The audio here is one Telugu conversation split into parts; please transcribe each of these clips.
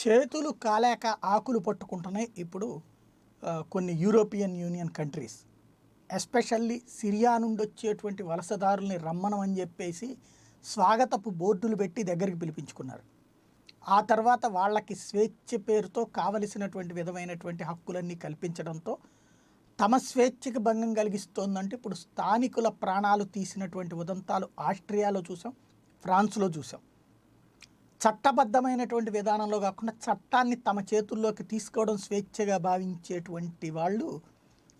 చేతులు కాలేక ఆకులు పట్టుకుంటున్నాయి ఇప్పుడు కొన్ని European Union countries. Especially Syria నుండి వచ్చేటువంటి వలసదారుల్ని రమ్మనమని చెప్పేసి స్వాగతపు బోర్డులు పెట్టి దగ్గరికి పిలిపించుకున్నారు. ఆ తర్వాత వాళ్ళకి స్వేచ్ఛ పేరుతో కావలసినటువంటి విధమైనటువంటి హక్కులన్నీ కల్పించడంతో తమ స్వేచ్ఛకి భంగం కలిగిస్తోందంటే ఇప్పుడు స్థానికుల ప్రాణాలు తీసినటువంటి ఉదంతాలు ఆస్ట్రియాలో చూసాం ఫ్రాన్స్లో చూసాం. చట్టబద్ధమైనటువంటి విధానంలో కాకుండా చట్టాన్ని తమ చేతుల్లోకి తీసుకోవడం స్వేచ్ఛగా భావించేటువంటి వాళ్ళు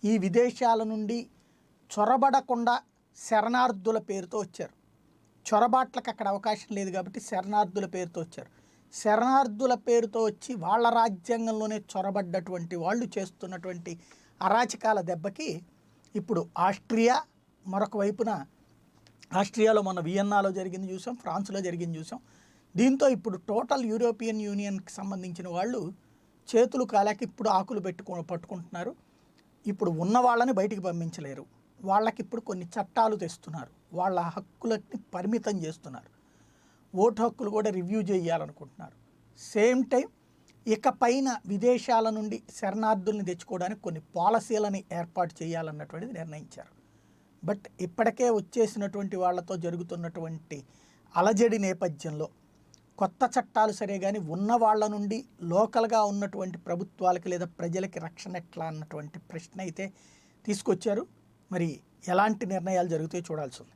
ఈ విదేశాల నుండి చొరబడకుండా శరణార్థుల పేరుతో వచ్చారు. చొరబాట్లకు అక్కడ అవకాశం లేదు కాబట్టి శరణార్థుల పేరుతో వచ్చారు. శరణార్థుల పేరుతో వచ్చి వాళ్ళ రాజ్యాంగంలోనే చొరబడ్డటువంటి వాళ్ళు చేస్తున్నటువంటి అరాచకాల దెబ్బకి ఇప్పుడు ఆస్ట్రియా మరొక వైపున ఆస్ట్రియాలో మొన్న వియన్నాలో జరిగింది చూసాం ఫ్రాన్స్లో జరిగింది చూసాం. దీంతో ఇప్పుడు టోటల్ యూరోపియన్ యూనియన్కి సంబంధించిన వాళ్ళు చేతులు కాలేక ఇప్పుడు ఆకులు పెట్టుకో పట్టుకుంటున్నారు. ఇప్పుడు ఉన్న వాళ్ళని బయటికి పంపించలేరు. వాళ్ళకి ఇప్పుడు కొన్ని చట్టాలు తెస్తున్నారు. వాళ్ళ హక్కులని పరిమితం చేస్తున్నారు. ఓటు హక్కులు కూడా రివ్యూ చేయాలనుకుంటున్నారు. సేమ్ టైం ఇక పైన విదేశాల నుండి శరణార్థుల్ని తెచ్చుకోవడానికి కొన్ని పాలసీలని ఏర్పాటు చేయాలన్నటువంటిది నిర్ణయించారు. బట్ ఇప్పటికే వచ్చేసినటువంటి వాళ్ళతో జరుగుతున్నటువంటి అలజడి నేపథ్యంలో కొత్త చట్టాలు సరే కానీ ఉన్న వాళ్ళ నుండి లోకల్గా ఉన్నటువంటి ప్రభుత్వాలకి లేదా ప్రజలకి రక్షణ ఎట్లా అన్నటువంటి ప్రశ్న అయితే తీసుకొచ్చారు. మరి ఎలాంటి నిర్ణయాలు జరుగుతాయో చూడాల్సి ఉంది.